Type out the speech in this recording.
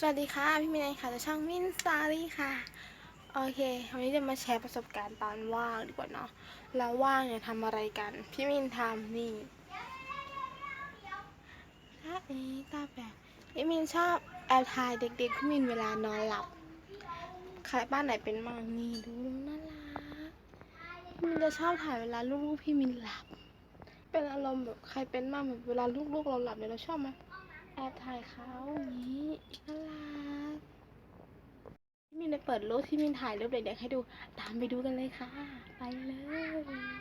สวัสดีค่ะ พี่มินเองค่ะจากช่องมินสตารี่ค่ะ โอเค วันนี้จะมาแชร์ประสบการณ์ตอนว่างดีกว่าเนาะแล้วว่างเนี่ยทำอะไรกัน พี่มินทำนี่ถ้าเอ๊ะตาแบบพี่มินชอบแอบถ่ายเด็กๆพี่มินเวลานอนหลับใครบ้านไหนเป็นมั่งนี่ดูน่ารักพี่มินจะชอบถ่ายเวลาลูกๆพี่มินหลับ เป็นอารมณ์แบบใครเป็นมั่งแบบเวลาลูกๆเราหลับเนี่ยเราชอบไหม เขาอย่างนี้น่ารักพี่มินได้เปิดรูปที่มินถ่ายรูปเด็กๆให้ดู ตามไปดูกันเลยค่ะ ไปเลย